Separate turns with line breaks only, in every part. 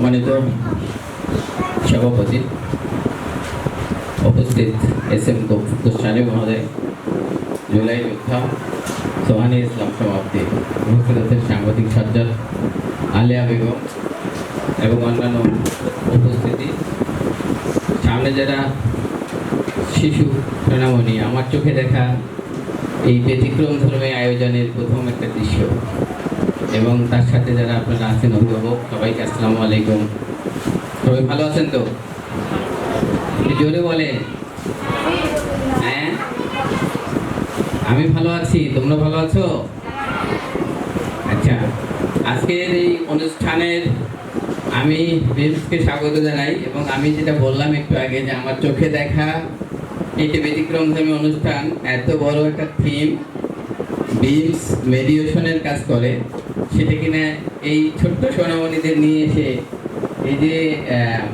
সম্মানিত সভাপতি উপস্থিত এস এম কুস্তানি মহোদয়, জুলাই যোদ্ধা, সোহানি ইসলাম সমাপ্তি, উপস্থিত সাংবাদিক সজ্জাদ আলিয়া বেগম এবং অন্যান্য উপস্থিতি। সামনে যারা শিশু সোনামণি, আমার চোখে দেখা এই ব্যতিক্রম ধর্মী আয়োজনের প্রথম একটা দৃশ্য। এবং তার সাথে যারা আপনারা আছেন, অভিভাবক, সবাইকে আসসালামু আলাইকুম। সবাই ভালো আছেন তো? জোরে বলেন। হ্যাঁ? আমি ভালো আছি, তোমরা ভালো আছো? আচ্ছা আজকের এই অনুষ্ঠানের আমি বিমসকে স্বাগত জানাই এবং আমি যেটা বললাম একটু আগে যে আমার চোখে দেখা এইটা ব্যতিক্রমধর্মী অনুষ্ঠান, এত বড় একটা থিম বিমস মেডিয়েশনের কাজ করে, সেটা কিনা এই ছোট্ট সোনামণিদের নিয়ে এসে এই যে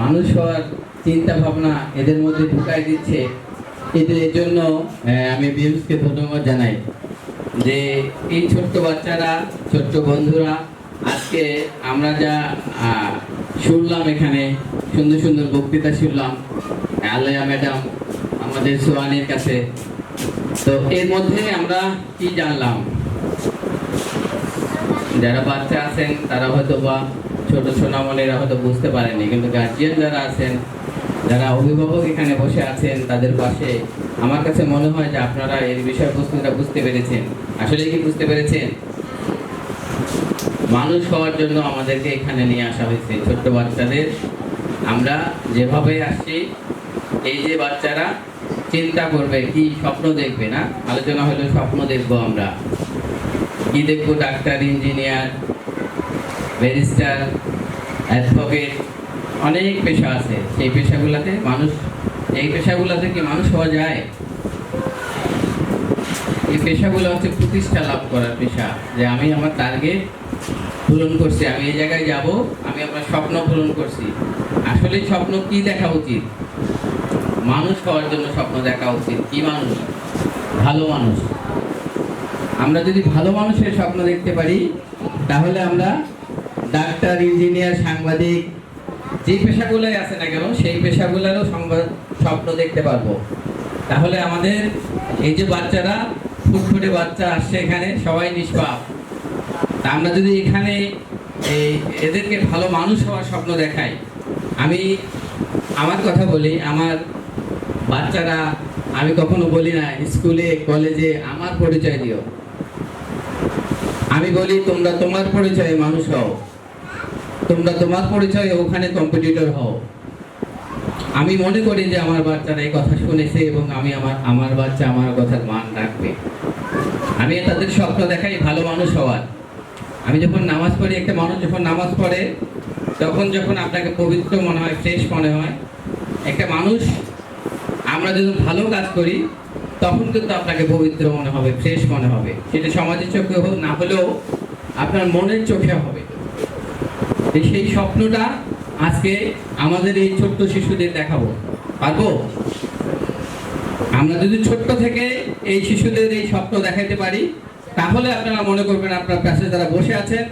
মানুষ হওয়ার চিন্তা ভাবনা এদের মধ্যে ঢুকাই দিচ্ছে, এদের জন্য আমি বিমসকে ধন্যবাদ জানাই যে এই ছোট্ট বাচ্চারা, ছোট্ট বন্ধুরা, আজকে আমরা যা শুনলাম এখানে, সুন্দর সুন্দর বক্তৃতা শুনলাম। আলয়া ম্যাডাম আমাদের সোয়ানির কাছে তো এর মধ্যে আমরা কি জানলাম? যারা বাচ্চা আছেন, তারা হয়তো বা হয়তো বুঝতে পারেনি, কিন্তু গার্জিয়ান যারা আছেন, যারা অভিভাবক এখানে বসে আছেন, তাদের পাশে আমার কাছে মনে হয় যে আপনারা এর বিষয়বস্তুটা বুঝতে পেরেছেন। আসলে কি বুঝতে পেরেছেন? মানুষ হওয়ার জন্য আমাদেরকে এখানে নিয়ে আসা হয়েছে, ছোট্ট বাচ্চাদের। আমরা যেভাবে আসছি, এই যে বাচ্চারা চিন্তা করবে, কি স্বপ্ন দেখবে না? আলোচনা হলো, স্বপ্ন দেখব আমরা। কি দেখব ডাক্তার, ইঞ্জিনিয়ার, ব্যারিস্টার, অ্যাডভোকেট, অনেক পেশা আছে। সেই পেশাগুলোতে মানুষ, এই পেশাগুলোতে কি মানুষ হওয়া যায়? এই পেশাগুলো হচ্ছে প্রতিষ্ঠা লাভ করার পেশা। যে আমি আমার টার্গেট পূরণ করছি, আমি এই জায়গায় যাব, আমি আমার স্বপ্ন পূরণ করছি। আসলে স্বপ্ন কি দেখা উচিত? মানুষ হওয়ার জন্য স্বপ্ন দেখা উচিত। কি মানুষ? ভালো মানুষ। আমরা যদি ভালো মানুষের স্বপ্ন দেখতে পারি, তাহলে আমরা ডাক্তার, ইঞ্জিনিয়ার, সাংবাদিক, যে পেশাগুলোই আছে না কেন, সেই পেশাগুলোরও সংবাদ, স্বপ্ন দেখতে পারব। তাহলে আমাদের এই যে বাচ্চারা, ফুটফুটে বাচ্চা আসছে এখানে, সবাই নিষ্পাপ। তা আমরা যদি এখানে এই এদেরকে ভালো মানুষ হওয়ার স্বপ্ন দেখাই, আমি আমার কথা বলি, আমার বাচ্চারা, আমি কখনো বলি না, স্কুলে, কলেজে আমার পরিচয় দিও। আমি বলি, তোমরা তোমার পরিচয়ে মানুষ হও। তোমরা তোমার পরিচয়ে ওখানে কম্পিটিটর হও। আমি মনে করি যে আমার বাচ্চারা এই কথা শুনেছে এবং আমি আমার আমার বাচ্চা আমার কথার মান রাখবে। আমি তাদের স্বপ্ন দেখাই ভালো মানুষ হওয়ার। আমি যখন নামাজ পড়ি, একটা মানুষ যখন নামাজ পড়ে, তখন যখন আপনাকে পবিত্র মনে হয়, ফ্রেশ মনে হয়, একটা মানুষ আমরা যখন ভালো কাজ করি, তখন কিন্তু আপনাকে পবিত্র মনে হবে, ফ্রেশ মনে হবে। সেটা সমাজের চোখে হোক, না হলেও আপনার মনের চোখে হবে। সেই স্বপ্নটা আজকে আমাদের এই ছোট্ট শিশুদের দেখাবো। পারব? আমরা যদি ছোট্ট থেকে এই শিশুদের এই স্বপ্ন দেখাতে পারি, তাহলে আপনারা মনে করবেন আপনার পাশে যারা বসে আছেন,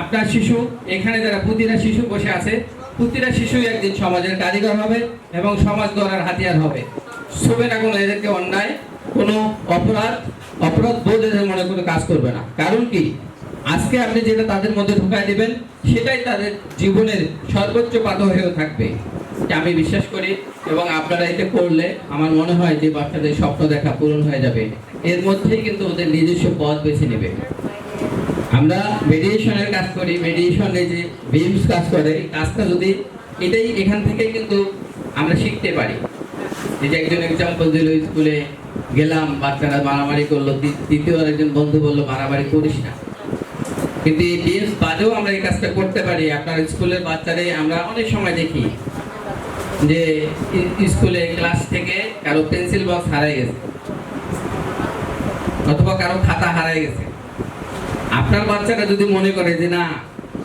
আপনার শিশু, এখানে যারা প্রতিটা শিশু বসে আছে প্রতিটা শিশুই একদিন সমাজের কারিগর হবে এবং সমাজ গড়ার হাতিয়ার হবে। ছবে না কোনো এদেরকে অন্যায়, কোনো অপরাধ অপরাধ বোধ এদের মনে করে কাজ করবে না। কারণ কি? আজকে আপনি যেটা তাদের মধ্যে ঢুকাই দেবেন, সেটাই তাদের জীবনের সর্বোচ্চ বাধা হয়েও থাকবে। আমি বিশ্বাস করি এবং আপনারা এটা করলে আমার মনে হয় যে বাচ্চাদের স্বপ্ন দেখা পূরণ হয়ে যাবে। এর মধ্যেই কিন্তু ওদের নিজস্ব পথ বেছে নেবে। আমরা মেডিয়েশনের কাজ করি মেডিয়েশনে যে বিমস কাজ করে এই কাজটা যদি এটাই এখান থেকে কিন্তু আমরা শিখতে পারি। যে একজন এক্সাম্পল দিল স্কুলে গেলাম, বাচ্চারা মারামারি করল দ্বিতীয় একজন বন্ধু বলল, মারামারি করিস না। কিন্তু এই বিমস বাদেও আমরা এই কাজটা করতে পারি। আপনার স্কুলের বাচ্চারে আমরা অনেক সময় দেখি যে স্কুলে ক্লাস থেকে কারও পেন্সিল বক্স হারাই গেছে, অথবা কারও খাতা হারাই গেছে। আপনার বাচ্চাটা যদি মনে করে যে না,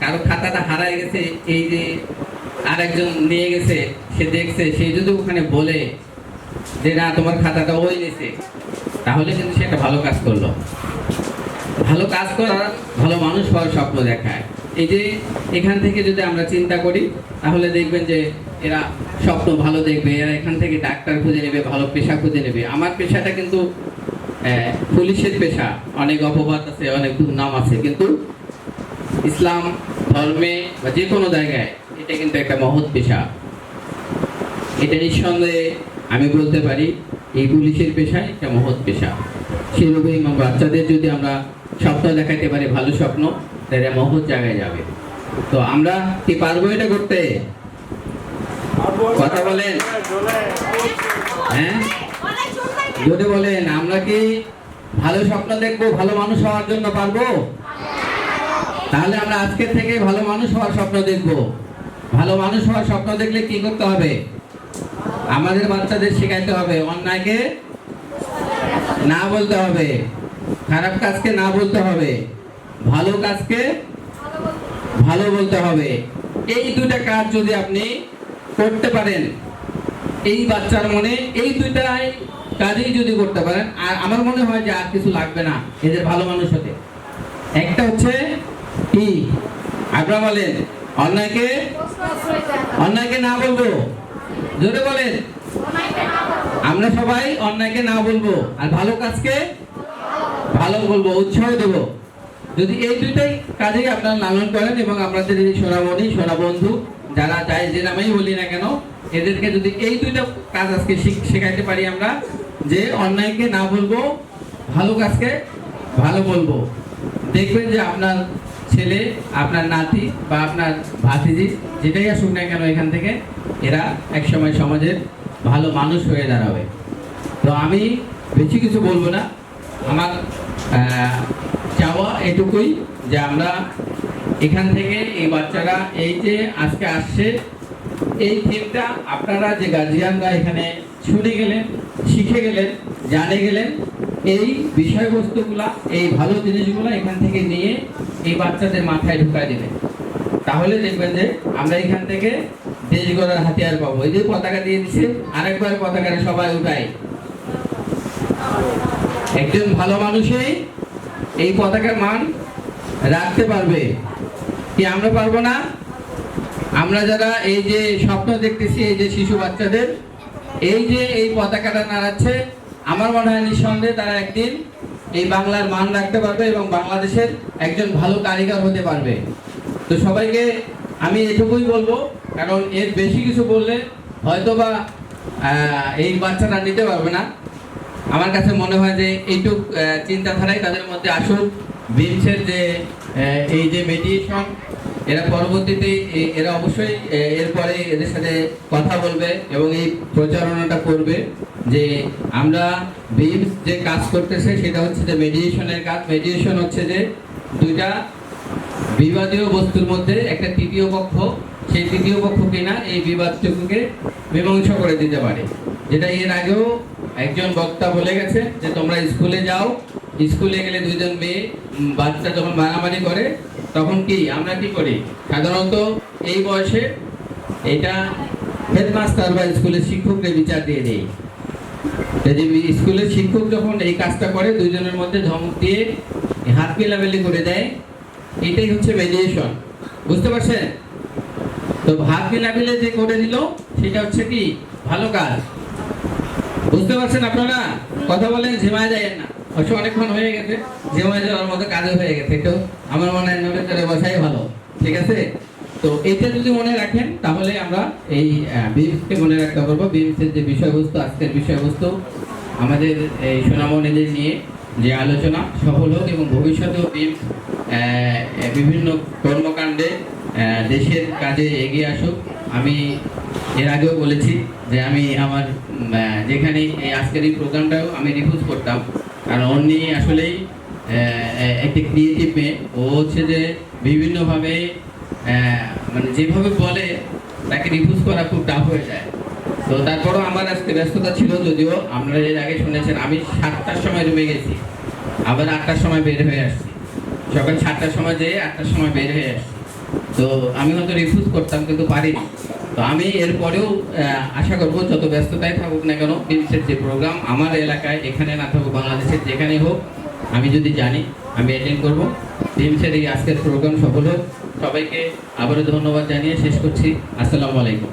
কারও খাতাটা হারাই গেছে, এই যে আরেকজন নিয়ে গেছে, সে দেখছে, সে যদি ওখানে বলে যে না, তোমার খাতাটা ওই নিছে তাহলে কিন্তু সে একটা ভালো কাজ করল। ভালো কাজ করা, ভালো মানুষ হওয়ার স্বপ্ন দেখায়। এই যে এখান থেকে যদি আমরা চিন্তা করি, তাহলে দেখবেন যে এরা স্বপ্ন ভালো দেখবে, এরা এখান থেকে ডাক্তার খুঁজে নেবে, ভালো পেশা খুঁজে নেবে। আমার পেশাটা কিন্তু পুলিশের পেশা অনেক অপবাদ আছে অনেক নাম আছে কিন্তু ইসলাম ধর্মে বা যে কোনো জায়গায় এটা কিন্তু একটা মহৎ পেশা। এটা নিঃসন্দেহে আমি বলতে পারি এই পুলিশের পেশায় একটা মহৎ পেশা। আমার বাচ্চাদের যদি আমরা স্বপ্ন দেখাইতে পারি ভালো স্বপ্ন তাহলে মহৎ জায়গায় যাবে। তো আমরা কি পারব এটা করতে? কথা বলেন। হ্যাঁ? যদি বলেন, আমরা কি ভালো স্বপ্ন দেখব, ভালো মানুষ হওয়ার জন্য পারব? তাহলে আমরা আজকের থেকে ভালো মানুষ হওয়ার স্বপ্ন দেখব। ভালো মানুষ হওয়ার স্বপ্ন দেখলে কি করতে হবে? আমাদের বাচ্চাদের শেখাইতে হবে, অন্যায়কে না বলতে হবে, খারাপ কাজকে না বলতে হবে, ভালো কাজকে ভালো বলতে হবে। এই দুটা কাজ যদি আপনি করতে পারেন, এই বাচ্চার মনে এই দুইটাই কাজই যদি করতে পারেন, আর আমার মনে হয় যে আর কিছু লাগবে না এদের ভালো মানুষ হতে। একটা হচ্ছে কি? আপনারা বলেন। অন্যায়কে? অন্যায়কে না বলব। জোরে বলেন। আমরা সবাই অন্যায়কে না বলব। আর ভালো কাজকে ভালো বলব, উৎসাহ দেব। যদি এই দুইটাই কাজেই আপনারা লালন করেন এবং আপনাদের এই সোনামণি সোনা বন্ধু যারা যাই যে নামেই বলি না কেন, এদেরকে যদি এই দুইটা কাজ আজকে শিখ- শেখাইতে পারি আমরা যে অন্যায়কে না বলব, ভালো কাজকে ভালো বলব। দেখবেন যে আপনার ছেলে, আপনার নাতি বা আপনার ভাতিজি, যেটাই আসুক না কেন এখান থেকে, এরা একসময় সমাজের ভালো মানুষ হয়ে দাঁড়াবে। তো আমি বেশি কিছু বলব না। আমার চাওয়া এটুকুই যে আমরা এখান থেকে এই বাচ্চারা, এই যে আজকে আসছে, এই থিমটা আপনারা যে গার্জিয়ানরা এখানে শুনে গেলেন শিখে গেলেন, জানে গেলেন, এই বিষয়বস্তুগুলা, এই ভালো জিনিসগুলো এখান থেকে নিয়ে এই বাচ্চাদের মাথায় ঢুকায় দেবেন তাহলে দেখবেন যে আমরা এখান থেকে দেশ গড়ার হাতিয়ার পাবো। এই যে পতাকা দিয়ে দিচ্ছে আরেকবার পতাকাটা সবাই উঠাই একজন ভালো মানুষই এই পতাকার মান রাখতে পারবে। কি আমরা পারব না? আমরা যারা এই যে স্বপ্ন দেখতেছি, এই যে শিশু বাচ্চাদের এই যে এই পতাকাটা নাড়াচ্ছে আমার মনে হয় নিঃসন্দেহে তারা একদিন এই বাংলার মান রাখতে পারবে এবং বাংলাদেশের একজন ভালো কারিগর হতে পারবে। তো সবাইকে আমি এটুকুই বলব কারণ এর বেশি কিছু বললে হয়তোবা আহ, এই বাচ্চারা নিতে পারবে না। আমার কাছে মনে হয় যে এইটুক চিন্তাধারাই তাদের মধ্যে আসুক। বিমসের যে এই যে মেডিয়েশন এরা পরবর্তীতে এরা অবশ্যই এরপরে এদের সাথে কথা বলবে এবং এই প্রচারণাটা করবে যে আমরা বিমস যে কাজ করতেছে, সেটা হচ্ছে যে মেডিয়েশনের কাজ। মেডিয়েশন হচ্ছে যে দুইটা বিবাদীয় বস্তুর মধ্যে একটা তৃতীয় পক্ষ, সেই তৃতীয় পক্ষ কিনা এই বিবাদটুকুকে মীমাংসা করে দিতে পারে। যেটা এর আগেও একজন বক্তা বলে গেছে যে তোমরা স্কুলে যাও, স্কুলে গেলে দুইজন মেয়ে বাচ্চা যখন মারামারি করে তখন কি আমরা কি করি? সাধারণত এই বয়সে এটা হেডমাস্টার বা স্কুলের শিক্ষকদের বিচার দিয়ে দেয় স্কুলের শিক্ষক যখন এই কাজটা করে, দুইজনের মধ্যে ধমক দিয়ে হাত মেলামেলি করে দেয়, এটাই হচ্ছে মেডিয়েশন বুঝতে পারছেন? তো হাত মেলামেলে যে করে দিল, সেটা হচ্ছে কি? ভালো কাজ। বুঝতে পারছেন আপনারা? কথা বলেন, ঝিমায় যায় না। অবশ্য অনেকক্ষণ হয়ে গেছে ঝিমায় যাওয়ার মতো কাজও হয়ে গেছে একটু আমার মনে হয় নোটে করে বসাই ভালো, ঠিক আছে? তো এটা যদি মনে রাখেন, তাহলে আমরা এই বিমসকে মনে রাখতে পারব। বিমসের যে বিষয়বস্তু, আজকের বিষয়বস্তু, আমাদের এই সোনামণিদের নিয়ে যে আলোচনা সফল হোক এবং ভবিষ্যতেও বিমস বিভিন্ন কর্মকাণ্ডে দেশের কাজে এগিয়ে আসুক। আমি এর আগেও বলেছি যে আমি আমার যেখানে এই আজকের এই প্রোগ্রামটাও আমি রিফিউজ করতাম। কারণ অন্যি আসলেই একটি ক্রিয়েটিভ মেয়ে। ও হচ্ছে যে বিভিন্নভাবে মানে যেভাবে বলে, তাকে রিফিউজ করা খুব টাফ হয়ে যায়। তো তারপরও আমার আজকে ব্যস্ততা ছিল, যদিও আপনারা এর আগে শুনেছেন, আমি সাতটার সময় রুমে গেছি। আবার আটটার সময় বের হয়ে আসছি। সকাল সাতটার সময় যেয়ে আটটার সময় বের হয়ে আসছি। তো আমি হয়তো রিফিউজ করতাম, কিন্তু পারিনি। তো আমি এরপরেও আশা করব যত ব্যস্ততায় থাকুক না কেন বিমসের যে প্রোগ্রাম আমার এলাকায় এখানে না থাকুক, বাংলাদেশের যেখানে হোক, আমি যদি জানি, আমি অ্যাটেন্ড করব। বিমসের এই আজকের প্রোগ্রাম সফল হোক। সবাইকে আবারও ধন্যবাদ জানিয়ে শেষ করছি। আসসালামু আলাইকুম।